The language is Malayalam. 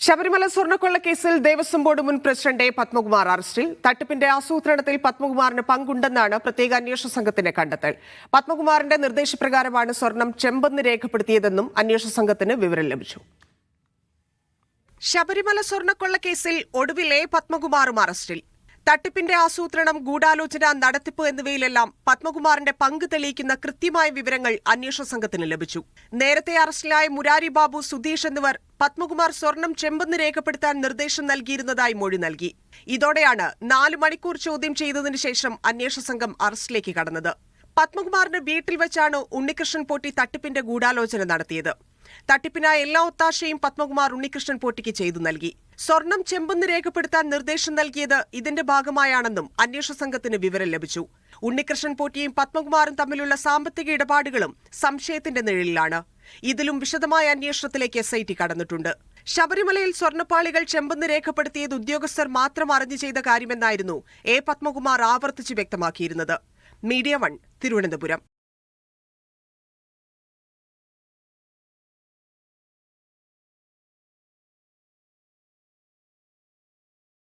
ശബരിമല സ്വർണക്കൊള്ള കേസിൽ ദേവസ്വം ബോർഡ് മുൻ പ്രസിഡന്റ് പത്മകുമാർ അറസ്റ്റിൽ. തട്ടിപ്പിന്റെ ആസൂത്രണത്തിൽ പത്മകുമാറിന് പങ്കുണ്ടെന്നാണ് പ്രത്യേക അന്വേഷണ സംഘത്തിന്റെ കണ്ടെത്തൽ. പത്മകുമാറിന്റെ നിർദ്ദേശപ്രകാരമാണ് സ്വർണം ചെമ്പെന്ന് രേഖപ്പെടുത്തിയതെന്നും അന്വേഷണ സംഘത്തിന് വിവരം ലഭിച്ചു. ശബരിമല സ്വർണക്കൊള്ള കേസിൽ ഒടുവിലെ പത്മകുമാറും അറസ്റ്റിൽ. തട്ടിപ്പിന്റെ ആസൂത്രണം ഗൂഢാലോചന നടത്തിപ്പ് എന്നിവയിലെല്ലാം പത്മകുമാറിന്റെ പങ്ക് തെളിയിക്കുന്ന കൃത്യമായ വിവരങ്ങൾ അന്വേഷണ സംഘത്തിന് ലഭിച്ചു. നേരത്തെ അറസ്റ്റിലായ മുരാരി ബാബു സുധീഷ് എന്നിവർ പത്മകുമാർ സ്വർണം ചെമ്പെന്ന് രേഖപ്പെടുത്താൻ നിർദ്ദേശം നൽകിയിരുന്നതായി മൊഴി നൽകി. ഇതോടെയാണ് നാല് മണിക്കൂർ ചോദ്യം ചെയ്തതിനു ശേഷം അന്വേഷണ സംഘം അറസ്റ്റിലേക്ക് കടന്നത്. പത്മകുമാറിന്റെ വീട്ടിൽ വെച്ചാണ് ഉണ്ണികൃഷ്ണൻ പോട്ടി തട്ടിപ്പിന്റെ ഗൂഢാലോചന നടത്തിയത്. തട്ടിപ്പിനായ എല്ലാ ഒത്താശയും പത്മകുമാർ ഉണ്ണികൃഷ്ണൻ പോട്ടിക്ക് ചെയ്തു നൽകി. സ്വർണം ചെമ്പെന്ന് രേഖപ്പെടുത്താൻ നിർദ്ദേശം നൽകിയത് ഇതിന്റെ ഭാഗമായാണെന്നും അന്വേഷണ സംഘത്തിന് വിവരം ലഭിച്ചു. ഉണ്ണികൃഷ്ണൻ പോറ്റിയും പത്മകുമാറും തമ്മിലുള്ള സാമ്പത്തിക ഇടപാടുകളും സംശയത്തിന്റെ നിഴലിലാണ്. ഇതിലും വിശദമായ അന്വേഷണത്തിലേക്ക് എസ് ഐ ടി കടന്നിട്ടുണ്ട്. ശബരിമലയിൽ സ്വർണപ്പാളികൾ ചെമ്പെന്ന് രേഖപ്പെടുത്തിയത് ഉദ്യോഗസ്ഥർ മാത്രം അറിഞ്ഞു ചെയ്ത കാര്യമെന്നായിരുന്നു എ പത്മകുമാർ ആവർത്തിച്ച് വ്യക്തമാക്കിയിരുന്നത്. Media one Thiruvananthapuram.